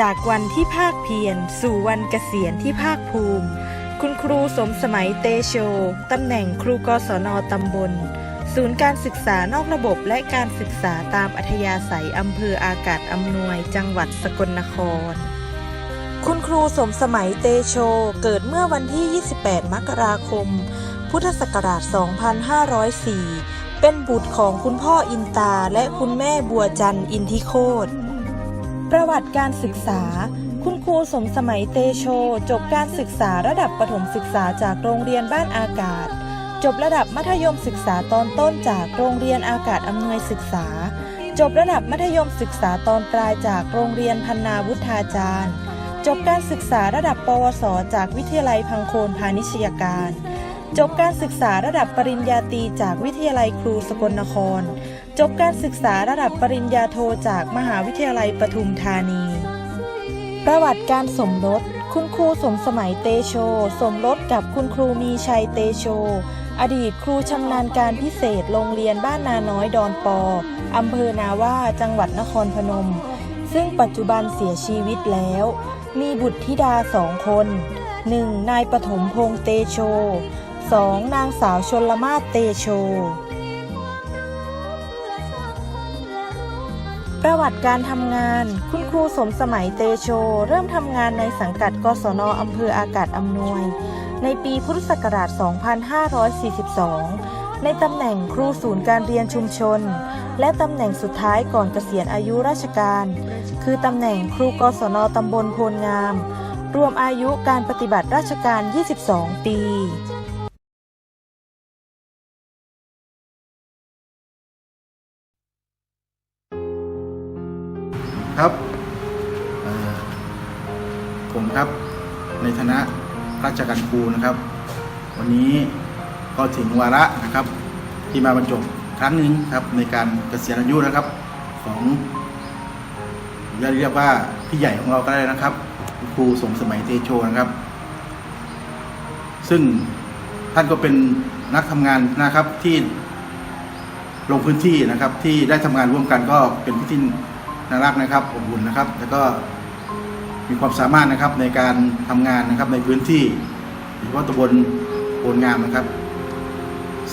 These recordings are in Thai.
จากวันที่ภาคเพียร สู่วันเกษียณที่ภาคภูมิ คุณครูสมสมัยเตโช ตำแหน่งครูกศนตำบล ศูนย์การศึกษานอกระบบและการศึกษาตามอัธยาศัยอำเภออากาศอำนวย จังหวัดสกลนคร คุณครูสมสมัยเตโช เกิดเมื่อวันที่ 28 มกราคม พุทธศักราช 2504 เป็นบุตรของคุณพ่ออินตาและคุณแม่บัวจันทร์อินทิโคต ประวัติการศึกษา คุณครูสมสมัยเตโช จบการศึกษาระดับประถมศึกษาจากโรงเรียนบ้านอากาศ จบระดับมัธยมศึกษาตอนต้นจากโรงเรียนอากาศอำนวยศึกษา จบระดับมัธยมศึกษาตอนปลายจากโรงเรียนพันนาวุฒาจารย์ จบการศึกษาระดับปวส จากวิทยาลัยพังโคนพาณิชยการ จบการศึกษาระดับปริญญาตรีจากวิทยาลัยครูสกลนคร จบการศึกษาระดับปริญญาโทจากมหาวิทยาลัยปทุมธานี ประวัติการสมรส คุณครูสมสมัยเตโช สมรสกับคุณครูมีชัยเตโช อดีตครูชำนาญการพิเศษโรงเรียนบ้านนาน้อยดอนปออำเภอนาว่าจังหวัดนครพนม ซึ่งปัจจุบันเสียชีวิตแล้ว มีบุตรธิดาสองคน 1. นายปฐมพงษ์เตโช 2. นางสาวชนละมาศเตโช ประวัติการทำงาน คุณครูสมสมัยเตโช เริ่มทำงานในสังกัดกศนอำเภออากาศอำนวย ในปีพุทธศักราช 2542 ในตำแหน่งครูศูนย์การเรียนชุมชน และตำแหน่งสุดท้ายก่อนเกษียณอายุราชการ คือตำแหน่งครูกศนตำบลโพลงาม รวมอายุการปฏิบัติราชการ 22 ปี ครับ ผมครับในฐานะราชการครูนะครับ วันนี้ก็ถึงวาระนะครับ ที่มาบรรจบครั้งหนึ่งครับในการเกษียณอายุนะครับของเรียกว่าพี่ใหญ่ของเราก็ได้นะครับ ครูสมสมัยเตโชนะครับ ซึ่งท่านก็เป็นนักทำงานนะครับที่ลงพื้นที่นะครับที่ได้ทำงานร่วมกันก็เป็นพิธี น่ารักนะครับอบอุ่นนะครับ แล้วก็มีความสามารถนะครับในการทำงานนะครับในพื้นที่โดยเฉพาะตำบลโพลงามนะครับ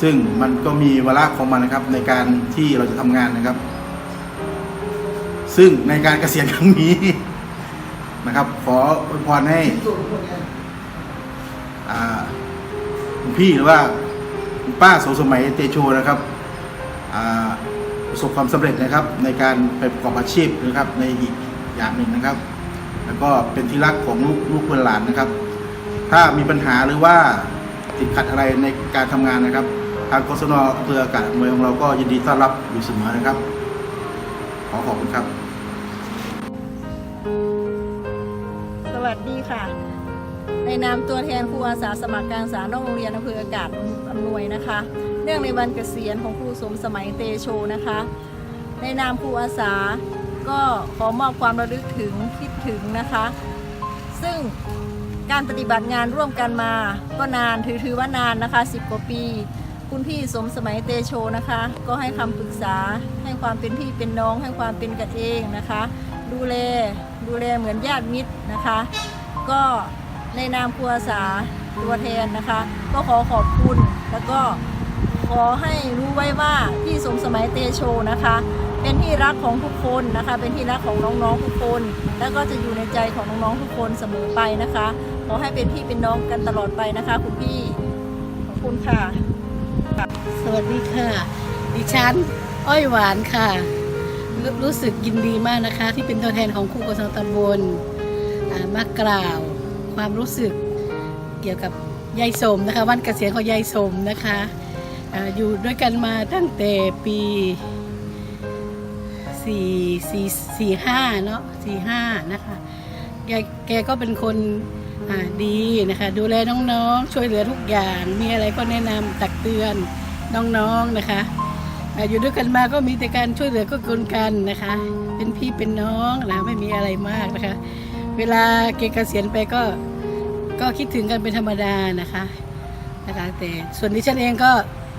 ซึ่งมันก็มีวาระของมันนะครับ ในการที่เราจะทำงานนะครับ ซึ่งในการเกษียณครั้งนี้นะครับ ขออวยพรให้อ่าคุณพี่หรือว่าคุณป้าโสสมัยเตโชนะครับอ่า ประสบความสำเร็จนะครับ ในการไปประกอบอาชีพนะครับในอีกอย่างหนึ่งนะครับ แล้วก็เป็นที่รักของลูกลูกเพื่อนหลานนะครับ ถ้ามีปัญหาหรือว่าติดขัดอะไรในการทำงานนะครับ ทางกศนอำเภออากาศอำนวยของเราก็ยินดีต้อนรับอยู่เสมอนะครับ ขอขอบคุณครับ สวัสดีค่ะ ในนามตัวแทนครูอาสาสมัครการศึกษานอกโรงเรียนอำเภออากาศอำนวยนะคะ เนื่องในวันเกษียณของครูสมสมัยเตโชนะคะ ในนามครูอาสาก็ขอมอบความระลึกถึงคิดถึงนะคะ ซึ่งการปฏิบัติงานร่วมกันมาก็นานถือถือว่านานนะคะ 10 กว่าปี คุณพี่สมสมัยเตโชนะคะ ก็ให้คำปรึกษาให้ความเป็นพี่เป็นน้อง ให้ความเป็นกันเองนะคะ ดูแลดูแลเหมือนญาติมิตรนะคะ ก็ ในนามครัวสาตัวแทนนะคะ ก็ขอขอบคุณแล้วก็ขอให้รู้ไว้ว่าพี่สมสมัยเตโชนะคะ เป็นที่รักของทุกคนนะคะ เป็นที่รักของน้องๆทุกคน แล้วก็จะอยู่ในใจของน้องๆทุกคนเสมอไปนะคะ ขอให้เป็นพี่เป็นน้องกันตลอดไปนะคะ คุณพี่ขอบคุณค่ะ สวัสดีค่ะ ดิฉัน อ้อยหวานค่ะรรู้สึกยินดีมากนะคะ ที่เป็นตัวแทนของครูกศตำบลมากล่าว ความรู้สึกเกี่ยวกับยายสมนะคะ วันเกษียณของยายสมนะคะออยู่ด้วยกันมาตั้งแต่ปีสี่สี่สี่ห้าเนาะสี่ห้านะคะยายแกก็เป็นคนดีนะคะ ดูแลน้องๆ ช่วยเหลือทุกอย่าง มีอะไรก็แนะนำตักเตือนน้องๆนะคะอยู่ด้วยกันมาก็มีแต่การช่วยเหลือก็กลกันนะคะ เป็นพี่เป็นน้องนะไม่มีอะไรมากนะคะ เวลาเกเกษียณไปก็ก็คิดถึงกันเป็นธรรมดานะคะนะคะแต่ส่วนดิฉันเองก็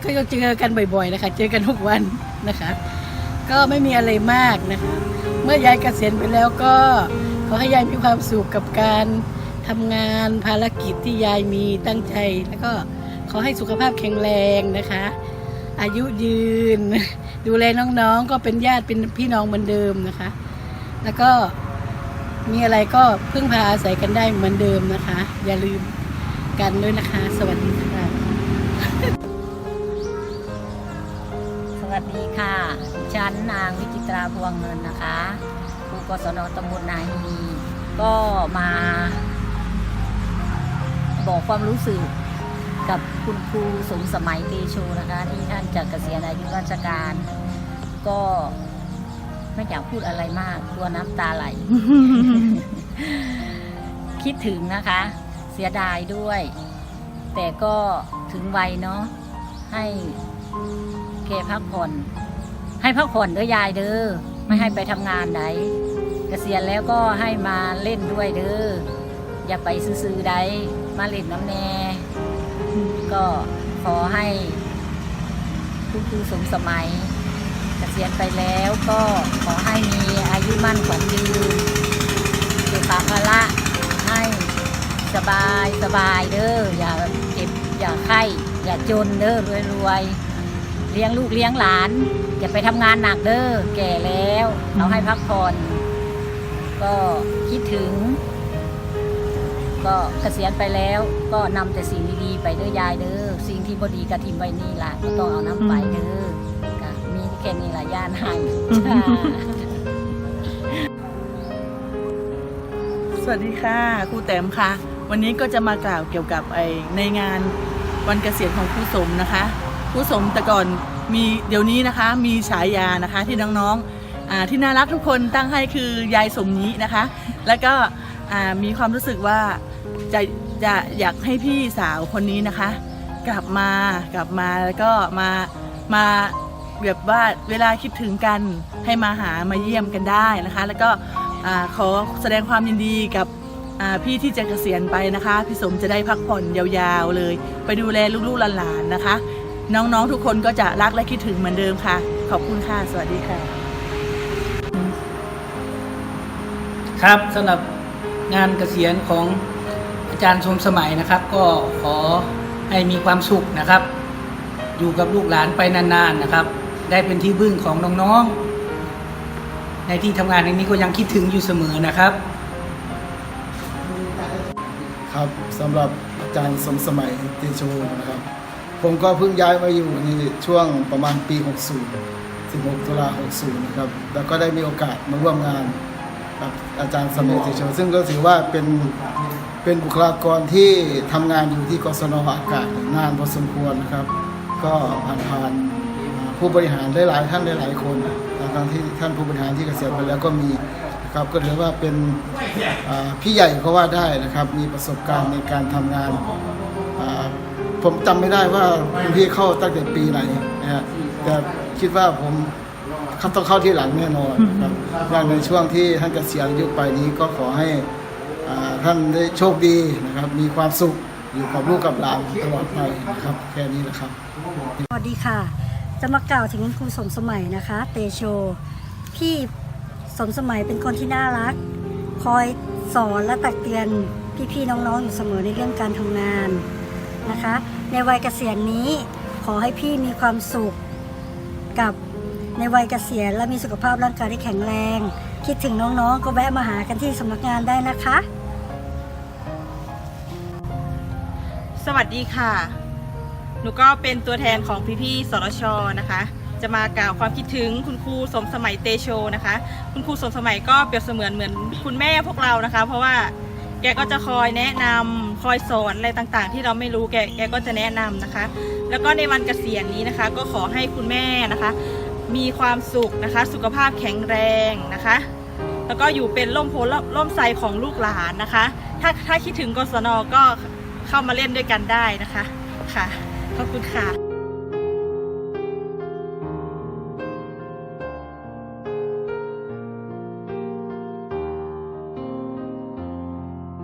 ก็เจอกันบ่อยๆนะคะ เจอกันทุกวันนะคะ ก็ไม่มีอะไรมากนะคะ เมื่อยายเกษียณไปแล้วก็ขอให้ยายมีความสุขกับการทำงานภารกิจที่ยายมีตั้งใจ แล้วก็ขอให้สุขภาพแข็งแรงนะคะ อายุยืน ดูแลน้องๆก็เป็นญาติเป็นพี่น้องเหมือนเดิมนะคะ แล้วก็ มีอะไรก็พึ่งพาอาศัยกันได้เหมือนเดิมนะคะ อย่าลืมกันด้วยนะคะ สวัสดีค่ะ สวัสดีค่ะฉันนางวิจิตราพวงเงินนะคะครูกศนตำบลนาฮีก็มา บอกความรู้สึกกับคุณครูสมสมัยเตโชนะคะ ที่ท่านจะเกษียณอายุราชการ ก็ ไม่อยากพูดอะไรมากกลัวน้ำตาไหล คิดถึงนะคะ เสียดายด้วย แต่ก็ถึงวัยเนาะให้แกพักผ่อน ให้พักผ่อนเด้อยายเด้อไม่ให้ไปทำงานไหนเกษียณแล้วก็ให้มาเล่นด้วยเด้ออย่าไปซื้อๆใดมาเล่นน้ำแน่ก็ขอให้คุณครูสมสมัยเก ษียณไปแล้วก็ขอให้มีอายุมั่นขวัญยืนเก็บภาระให้สบายสบายเด้ออย่าเจ็บอย่าไข้อย่าจนเด้อรวยๆเลี้ยงลูกเลี้ยงหลาน อย่าไปทำงานหนักเด้อแก่แล้วเราให้พักผ่อน ก็คิดถึง ก็เกษียณไปแล้วก็นำแต่สิ่งดีๆไปเด้อยายเด้อสิ่งที่บดีกระทิมไว้นี่ล่ะก็ต้องเอาน้ำไปเด้อ ค่นี้ละย่านห้จ้าสวัสดีค่ะครูแต้มค่ะ วันนี้ก็จะมากล่าวเกี่ยวกับไอในงานวันเกษียณของครูสมนะคะครูสมแต่ก่อนมีเดี๋ยวนี้นะคะ มีฉายานะคะที่น้องๆที่น่ารักทุกคนตั้งให้คือยายสมนี้นะคะ แล้วก็มีความรู้สึกว่าจะจะอยากให้พี่สาวคนนี้นะคะ กลับมากลับมาแล้วก็มามา แบบว่าเวลาคิดถึงกันให้มาหามาเยี่ยมกันได้นะคะ แล้วก็ขอแสดงความยินดีกับพี่ที่จะเกษียณไปนะคะ พี่สมจะได้พักผ่อนยาวๆเลย ไปดูแลลูกๆหลานๆนะคะ น้องๆทุกคนก็จะรักและคิดถึงเหมือนเดิมค่ะ ขอบคุณค่ะ สวัสดีค่ะ ครับสำหรับงานเกษียณของอาจารย์ชมสมัยนะครับ ก็ขอให้มีความสุขนะครับ อยู่กับลูกหลานไปนานๆนะครับ ได้เป็นที่บึ้งของน้องๆ ในที่ทำงานในนี้ก็ยังคิดถึงอยู่เสมอนะครับ ครับสำหรับอาจารย์สมสมัยเตโชนะครับ ผมก็เพิ่งย้ายมาอยู่ในช่วงประมาณปี 60 16ตุลา60 นะครับ แล้วก็ได้มีโอกาสมาร่วมงานกับอาจารย์สมัยเตโชซึ่งก็ถือว่าเป็นเป็นบุคลากรที่ทำงานอยู่ที่กศนอากาศนานพอสมควรนะครับ ก็ผ่านผ่าน ผู้บริหารได้หลายท่านได้หลายคนทั้งที่ท่านผู้บริหารที่เกษียณไปแล้วก็มีครับก็ถือว่าเป็นพี่ใหญ่ก็ว่าได้นะครับ มีประสบการณ์ในการทำงานผมจำไม่ได้ว่าคุณพี่เข้าตั้งแต่ปีไหนนะฮะแต่คิดว่าผมเขาต้องเข้าที่หลังแน่นอนครับในช่วงที่ท่านเกษียณยุคไปนี้ก็ขอให้ท่านได้โชคดีนะครับ มีความสุขอยู่กับลูกกับหลานตลอดไปนะครับ แค่นี้แหละครับ สวัสดีค่ะ จะมากล่าวถึงครูสมสมัยนะคะ เตโช พี่สมสมัยเป็นคนที่น่ารัก คอยสอนและตักเตือนพี่ๆน้องๆอยู่เสมอในเรื่องการทำงานนะคะ ในวัยเกษียณนี้ขอให้พี่มีความสุขกับในวัยเกษียณและมีสุขภาพร่างกายที่แข็งแรง คิดถึงน้องๆ ก็แวะมาหากันที่สำนักงานได้นะคะ สวัสดีค่ะ หนูก็เป็นตัวแทนของพี่ๆสรชนะคะ จะมากล่าวความคิดถึงคุณครูสมสมัยเตโชนะคะ คุณครูสมสมัยก็เปรียบเสมือนเหมือนคุณแม่พวกเรานะคะ เพราะว่าแกก็จะคอยแนะนำคอยสอนอะไรต่างๆ ที่เราไม่รู้แกแกก็จะแนะนำนะคะ แล้วก็ในวันเกษียณนี้นะคะ ก็ขอให้คุณแม่นะคะ มีความสุขนะคะ สุขภาพแข็งแรงนะคะ แล้วก็อยู่เป็นร่มโพล่มร่มไทรของลูกหลานนะคะ ถ้าถ้าคิดถึงกศนก็เข้ามาเล่นด้วยกันได้นะคะค่ะ ขอบคุณค่ะ